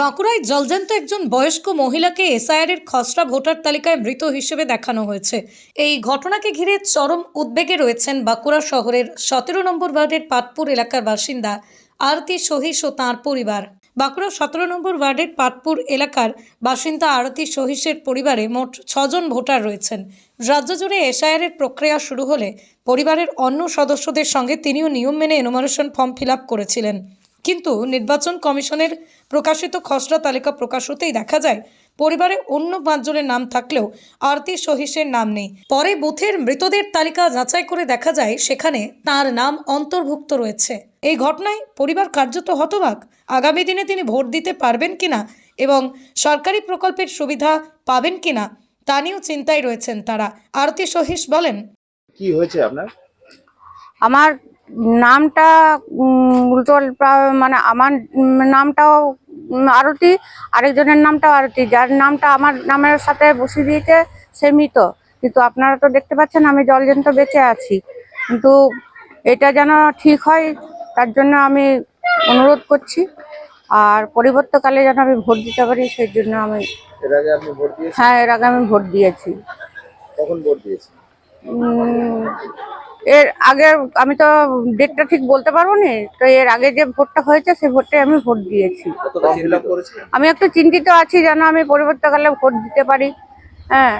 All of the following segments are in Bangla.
বাঁকুড়ায় জলজান্ত একজন বয়স্ক মহিলাকে এসআইআরের খসড়া ভোটার তালিকায় মৃত হিসেবে দেখানো হয়েছে। এই ঘটনাকে ঘিরে চরম উদ্বেগে রয়েছেন বাঁকুড়া শহরের সতেরো নম্বর ওয়ার্ডের পাটপুর এলাকার বাসিন্দা আরতি সহিস ও তাঁর পরিবার। বাঁকুড়া সতেরো নম্বর ওয়ার্ডের পাটপুর এলাকার বাসিন্দা আরতি সহিসের পরিবারে মোট ছজন ভোটার রয়েছেন। রাজ্য জুড়ে এসআইআরের প্রক্রিয়া শুরু হলে পরিবারের অন্য সদস্যদের সঙ্গে তিনিও নিয়ম মেনে এনোমারেশন ফর্ম ফিল করেছিলেন। কিন্তু নির্বাচন কমিশনের প্রকাশিত খসড়া তালিকা প্রকাশ হতেই দেখা যায় পরিবারে অন্য পাঁচজনের নাম থাকলেও আরতি সহিসের নাম নেই। পরে বুথের মৃতদের তালিকা যাচাই করে দেখা যায় সেখানে তার নাম অন্তর্ভুক্ত রয়েছে। এই ঘটনায় পরিবার কার্যত হতবাক। আগামী দিনে তিনি ভোট দিতে পারবেন কিনা এবং সরকারি প্রকল্পের সুবিধা পাবেন কিনা তা নিয়েও চিন্তায় রয়েছেন তারা। আরতি সহিস বলেন কি হয়েছে আপনার? আমার নামটা উল্টো মানে আমার নামটাও আরতি আরেকজনের নামটাও আরতি যার নামটা আমার নামের সাথে বসিয়ে দিয়েছে সে মৃত। কিন্তু আপনারা তো দেখতে পাচ্ছেন আমি জলজন্ত বেঁচে আছি। কিন্তু এটা যেন ঠিক হয় তার জন্য আমি অনুরোধ করছি। আর পরিবর্তকালে যেন আমি ভোট দিতে পারি সেই জন্য আমি হ্যাঁ এর আগে আমি ভোট দিয়েছি। কখন ভোট দিয়েছেন? উম, এর আগে আমি তো ডেটটা ঠিক বলতে পারব না তো এর আগে যে ভোটটা হয়েছে সেই ভোটে আমি ভোট দিয়েছি। আমি একটু চিন্তিত আছি যেন আমি পরিবর্তকালে ভোট দিতে পারি। হ্যাঁ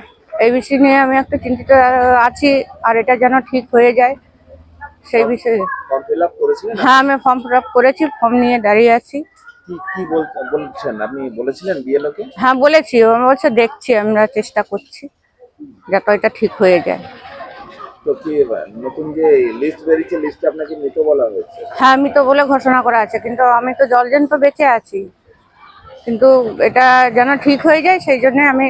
এই বিষয় নিয়ে আমি একটু চিন্তিত আছি আর এটা যেন ঠিক হয়ে যায় সেই বিষয়ে। হ্যাঁ আমি ফর্ম ফিল আপ করেছি ফর্ম নিয়ে দাঁড়িয়ে আছি। কি কি বলছেন? আপনি বলেছিলেন বিএলওকে হ্যাঁ বলেছি ও বলছে দেখছি আমরা চেষ্টা করছি যাতে এটা ঠিক হয়ে যায়। তো কি নতুন যে লিস্ট বেরিয়েছে লিস্টে আপনাকে মৃত বলা হয়েছে? হ্যাঁ আমি তো বলে ঘোষণা করা আছে কিন্তু আমি তো জলজন্ত বেঁচে আছি। কিন্তু এটা যেন ঠিক হয়ে যায় সেই জন্য আমি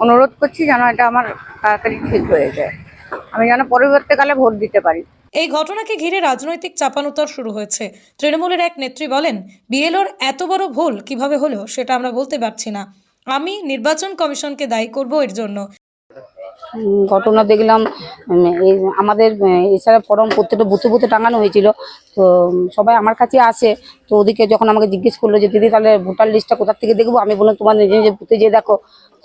অনুরোধ করছি যেন এটা আমার তাড়াতাড়ি ঠিক হয়ে যায়। আমি যেন পরবর্তীকালে ভোট দিতে পারি। এই ঘটনাকে ঘিরে রাজনৈতিক চাপানোতর শুরু হয়েছে। তৃণমূলের এক নেত্রী বলেন বিএলওর এত বড় ভুল কীভাবে হলো সেটা আমরা বলতে পারছি না। আমি নির্বাচন কমিশনকে দায়ী করব এর জন্য। ঘটনা দেখলাম এই আমাদের এছাড়া ফর্ম প্রত্যেকটা বুথে বুথে টাঙানো হয়েছিল। তো সবাই আমার কাছে আসে, তো ওদিকে যখন আমাকে জিজ্ঞেস করল যে, দিদি, তাহলে ভোটার লিস্টটা কোথা থেকে দেখব? আমি বললাম, তোমার নিজে নিজে বুথে যেয়ে দেখো।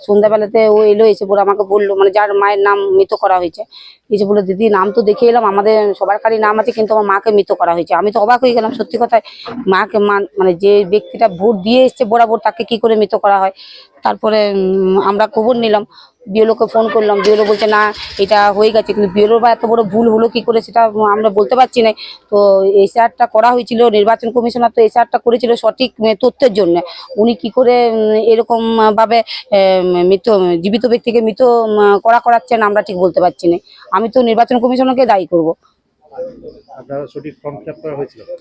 সন্ধ্যাবেলাতে ও এলো, এসে পরে আমাকে বলল মানে যার মায়ের নাম মৃত করা হয়েছে। এসে বলল, দিদি, নাম তো দেখে এলাম, আমাদের সবার কারই নাম আছে, কিন্তু আমার মাকে মৃত করা হয়েছে। আমি তো অবাক হয়ে গেলাম, সত্যি কথায়। মাকে মানে যে ব্যক্তিটা ভোট দিয়ে এসছে বরাবর তাকে কি করে মৃত করা হয়? তারপরে আমরা খবর নিলাম বিএলওকে ফোন করলাম। বিএলও বলছে না এটা হয়ে গেছে। কিন্তু বিএলও বা এত বড় ভুল হলো কি করে সেটা আমরা বলতে পারছি না। তো এসআরটা করা হয়েছিল নির্বাচন কমিশনার তো এসআরটা করেছিল সঠিক তথ্যের জন্য। উনি কি করে উম, এরকম ভাবে মৃত জীবিত ব্যক্তিকে মৃত করা করাচ্ছেন আমরা ঠিক বলতে পারছি না। আমি তো নির্বাচন কমিশনারকে দায়ী করব।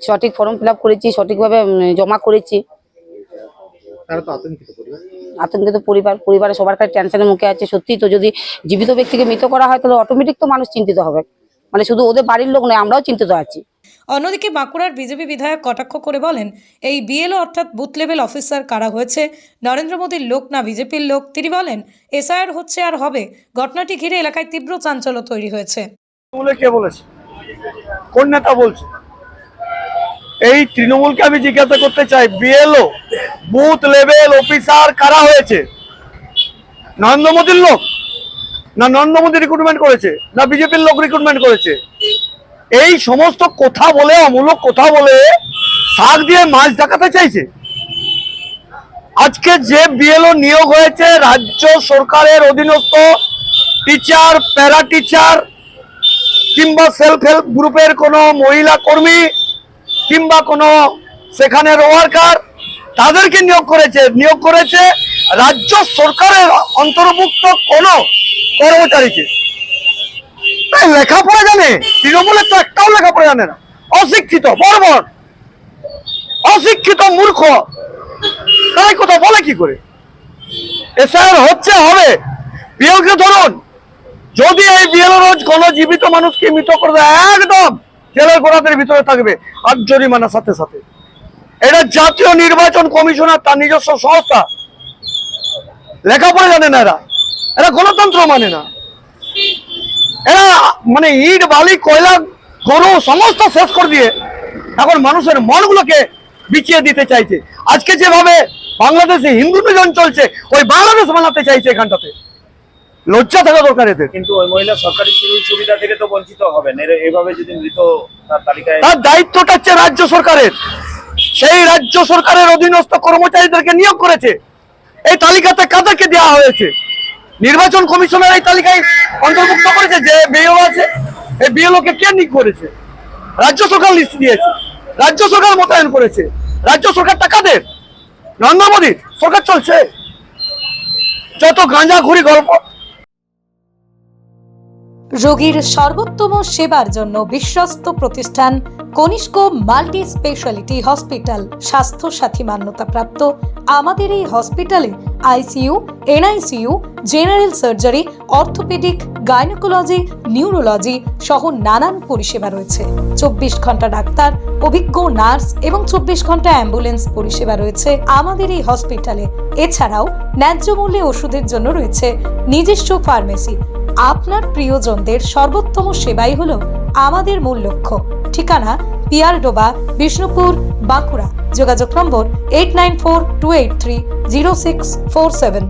সঠিক ফর্ম ফিল আপ করেছি সঠিকভাবে জমা করেছি। তারা তো আতঙ্কিত পরিবার। আতঙ্কিত পরিবার পরিবারে সবার কাছে টেনশনের মুখে আছে। সত্যি তো যদি জীবিত ব্যক্তিকে মৃত করা হয় তাহলে অটোমেটিক তো মানুষ চিন্তিত হবে। মানে শুধু ওদের বাড়ির লোক নয় আমরাও চিন্তিত আছি। অন্যদিকে বাঁকুড়ার বিজেপি বিধায়ক কটাক্ষ করে বলেন এই বিএলও অর্থাৎ বুথ লেভেল অফিসার কারা হয়েছে? নরেন্দ্র মোদীর লোক না বিজেপির লোক? তিনি বলেন এসআইআর হচ্ছে আর হবে। ঘটনাটি ঘিরে এলাকায় তীব্র চাঞ্চল্য তৈরি হয়েছে। তৃণমূলে কে বলেছে? কোন নেতা বলছে? এই তৃণমূলকে আমি জিজ্ঞাসা করতে চাই, বিএলও, বুথ লেভেল অফিসার কারা হয়েছে? নরেন্দ্র মোদীর লোক? না নরেন্দ্র মোদী রিক্রুটমেন্ট করেছে? না বিজেপির লোক রিক্রুটমেন্ট করেছে? এই সমস্ত কথা বলে, অমূলক কথা বলে, শাক দিয়ে মাছ দেখাতে চাইছে? আজকে যে বিএলও নিয়োগ হয়েছে, রাজ্য সরকারের অধীনস্থ টিচার প্যারা টিচার কিংবা সেলফ হেল্প গ্রুপের কোনো মহিলা কর্মী কিংবা কোনো সেখানের ওয়ার্কার তাদেরকে নিয়োগ করেছে নিয়োগ করেছে রাজ্য সরকারের অন্তর্ভুক্ত কোনো কর্মচারীকে। তাই লেখাপড়া জানে, তৃণমূলের তো একটাও লেখাপড়া জানে না। অশিক্ষিত, বর্বর। অশিক্ষিত মূর্খ। তাই কোথাও বলে কি করে? এসআর হচ্ছে, হবে। বিয়োগকে ধরুন, যদি এই বিএলও রোজ কোন জীবিত মানুষকে মৃত করে দেয়, একদম। জেলের গোড়াদের ভিতরে থাকবে আর জরিমানার সাথে সাথে। এটা জাতীয় নির্বাচন কমিশনার তার নিজস্ব সংস্থা। লেখাপড়া জানে না এরা। এরা গণতন্ত্র মানে না। এরা মানে ইট, বালি, কয়লা, গরু সমস্ত শেষ করে দিয়ে এখন মানুষের মনগুলোকে বিছিয়ে দিতে চাইছে। আজকে যেভাবে বাংলাদেশে হিন্দু নিধন চলছে, ওই বাংলাদেশ বানাতে চাইছে এখানটাতে। লজ্জা থাকা দরকার এদের। কিন্তু ওই মহিলা সরকারি সুযোগ সুবিধা থেকে তো বঞ্চিত হবেন। এভাবে যদি মৃত তার তালিকায় তার দায়িত্বটা হচ্ছে রাজ্য সরকারের। সেই রাজ্য সরকারের অধীনস্থ কর্মচারীদেরকে নিয়োগ করেছে। এই তালিকাতে কাদেরকে দেওয়া হয়েছে? নির্বাচন কমিশনের এই তালিকায় অন্তর্ভুক্ত করেছে যে বিএলও আছে। এই বিএলও কে কে নিয়োগ করেছে? রাজ্য সরকার লিস্ট দিয়েছে। রাজ্য সরকার মোতায়েন করেছে। রাজ্য সরকারটা কাদের? নরেন্দ্র মোদীর। সরকার চলছে। যত গাঁজা ঘুরি গল্প রোগীর সর্বোত্তম সেবার জন্য বিশ্বস্ত প্রতিষ্ঠান কনিষ্ক মাল্টি স্পেশালিটি হসপিটাল স্বাস্থ্য সাথী মান্যতাপ্রাপ্ত আমাদের এই হসপিটালে ICU, NICU, general surgery, orthopaedic, gynaecology, neurology সহ নানান পরিষেবা রয়েছে। চব্বিশ ঘণ্টা ডাক্তার, অভিজ্ঞ নার্স এবং চব্বিশ ঘণ্টা অ্যাম্বুলেন্স পরিষেবা রয়েছে আমাদের এই হসপিটালে। এছাড়াও ন্যায্য মূল্যে ওষুধের জন্য রয়েছে নিজস্ব ফার্মেসি আপনার প্রিয়জনদের সর্বোত্তম সেবাই হল আমাদের মূল লক্ষ্য। ঠিকানা পিয়ারডোবা, বিষ্ণুপুর, বাঁকুড়া। যোগাযোগ number eight nine four two eight three zero six four seven